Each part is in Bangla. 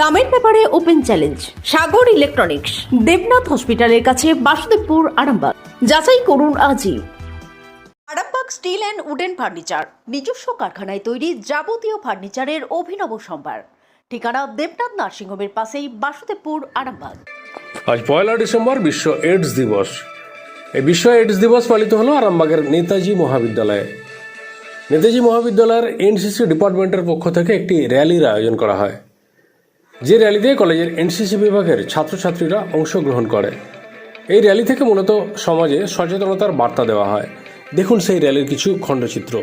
দামের ব্যাপারে open challenge, Sagar electronics, Debnath হসপিটালের কাছে বাসুদেবপুর, আরামবাগ। যাচাই করুন আজই। Arambagh steel and wooden furniture, নিজস্ব কারখানায় তৈরি যাবতীয় ফার্নিচারের অভিনব সম্ভার। ঠিকানা দেবনাথ নার্সিংহোমের পাশেই বাসুদেবপুর, আরামবাগ। আজ পয়লা ডিসেম্বর বিশ্ব এইডস দিবস। এই বিশ্ব এইডস দিবস পালিত হলো আরামবাগের নেতাজি মহাবিদ্যালয়ে। নেতাজি মহাবিদ্যালয়ের এনসিসি ডিপার্টমেন্টের পক্ষ থেকে একটি র্যালির আয়োজন করা হয়। যে র্যালি দিয়ে কলেজের এনসিসি বিভাগের ছাত্রছাত্রীরা অংশগ্রহণ করে। এই র্যালি থেকে মূলত সমাজে সচেতনতার বার্তা দেওয়া হয়। দেখুন সেই র্যালির কিছু খণ্ডচিত্র।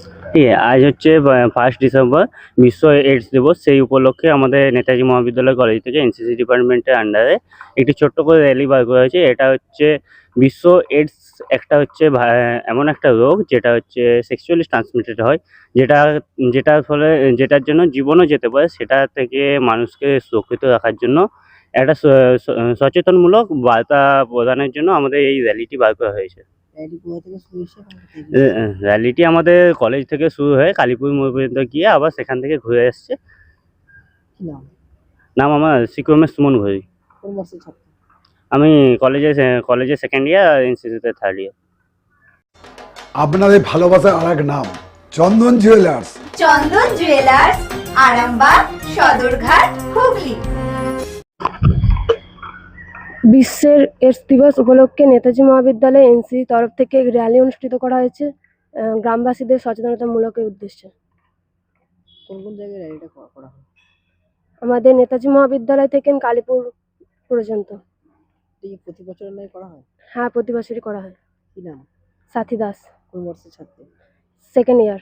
ঠিক আছে আজ হচ্ছে ফার্স্ট ডিসেম্বর বিশ্ব এইডস দিবস। সেই উপলক্ষে আমাদের নেতাজি মহাবিদ্যালয় কলেজ থেকে এনসিসি ডিপার্টমেন্টের আন্ডারে একটি ছোট্ট করে র্যালি বার করা হয়েছে। এটা হচ্ছে বিশ্ব এইডস একটা হচ্ছে এমন একটা রোগ যেটা হচ্ছে সেক্সুয়ালি ট্রান্সমিটেড হয়, যেটা, যেটার ফলে, যেটার জন্য জীবনও যেতে পারে, সেটা থেকে মানুষকে সুরক্ষিত রাখার জন্য একটা সচেতনমূলক বার্তা প্রদানের জন্য আমাদের এই র্যালিটি বার করা হয়েছে। র্যালিটি আমাদের কলেজ থেকে শুরু হয়ে কালীপুর মোড় পর্যন্ত গিয়ে আবার সেখান থেকে ঘুরে এসছে। নাম? নাম আমার সিক্রমের সুমন ঘড়ি ছাত্র? আমি কলেজে কলেজে সেকেন্ড ইয়ার ইনস্টিটিউটে থার্ড ইয়ার আপনাদের ভালোবাসার আর এক নাম চন্দন জুয়েলার্স চন্দন জুয়েলার্স আরামবাগ সদরঘাট হুগলি। বিশ্বের এডস দিবস উপলক্ষে নেতাজি মহাবিদ্যালয়ে এনসিসি তরফ থেকে র্যালি অনুষ্ঠিত করা হয়েছে গ্রামবাসীদের সচেতনতামূলক উদ্দেশ্যে। কোন কোন জায়গায় র্যালিটা করা হয়? আমাদের নেতাজি মহাবিদ্যালয় থেকে কালীপুর পর্যন্ত। প্রতি বছরের নয় করা হয়? হ্যাঁ প্রতি বছরই করা হয়। কি নাম? সাথী দাস। কোন বর্ষের ছাত্র? সেকেন্ড ইয়ার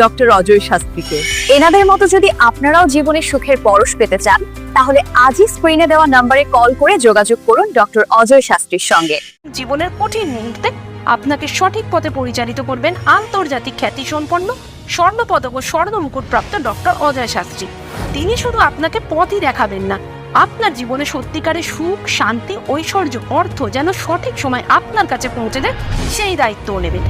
ডক্টর অজয় শাস্ত্রীকে। এনাদের মতো যদি আপনারাও জীবনে সুখের পরশ পেতে চান, তাহলে আজই স্ক্রিনে দেওয়া নম্বরে কল করে যোগাযোগ করুন ডক্টর অজয় শাস্ত্রীর সঙ্গে। জীবনের কঠিন মুহূর্তে আপনাকে সঠিক পথে পরিচালিত করবেন আন্তর্জাতিক খ্যাতিসম্পন্ন স্বর্ণপদক ও স্বর্ণ মুকুট প্রাপ্ত ডক্টর অজয় শাস্ত্রী। তিনি শুধু আপনাকে পথই দেখাবেন না, আপনার জীবনে সত্যিকারের সুখ, শান্তি, ঐশ্বর্য, অর্থ যেন সঠিক সময় আপনার কাছে পৌঁছে দেয়, সেই দায়িত্বও নেবেন।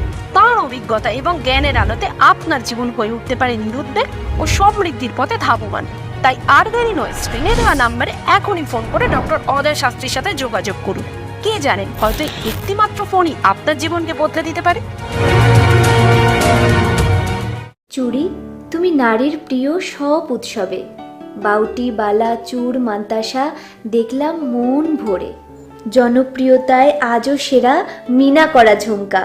তার অভিজ্ঞতা এবং জ্ঞানের আলোতে আপনার জীবন হয়ে উঠতে পারে নিরুদ্বেগ ও সমৃদ্ধির পথে ধাবমান। তাই আর দেরি নয় স্ক্রিনে দেওয়া নাম্বারে এখনই ফোন করে ডক্টর অদয় শাস্ত্রীর সাথে যোগাযোগ করুন। কে জানেন, হয়তো একটি মাত্র ফোনই আপনার জীবনকে বদলে দিতে পারে। চুড়ি তুমি নারীর প্রিয় সব উৎসবে। বাউটি, বালা, চুর, মান্তাসা, দেখলাম মন ভরে। জনপ্রিয়তায় আজও সেরা মিনা করা ঝুমকা।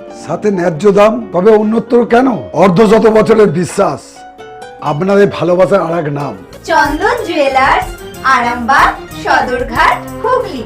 সাথে ন্যায্য দাম, তবে উন্নতর কেন? অর্ধ শত বছরের বিশ্বাস আপনাদের ভালোবাসার আর এক নাম। চন্দন জুয়েলার্স, আরামবাগ, সদরঘাট, হুগলি।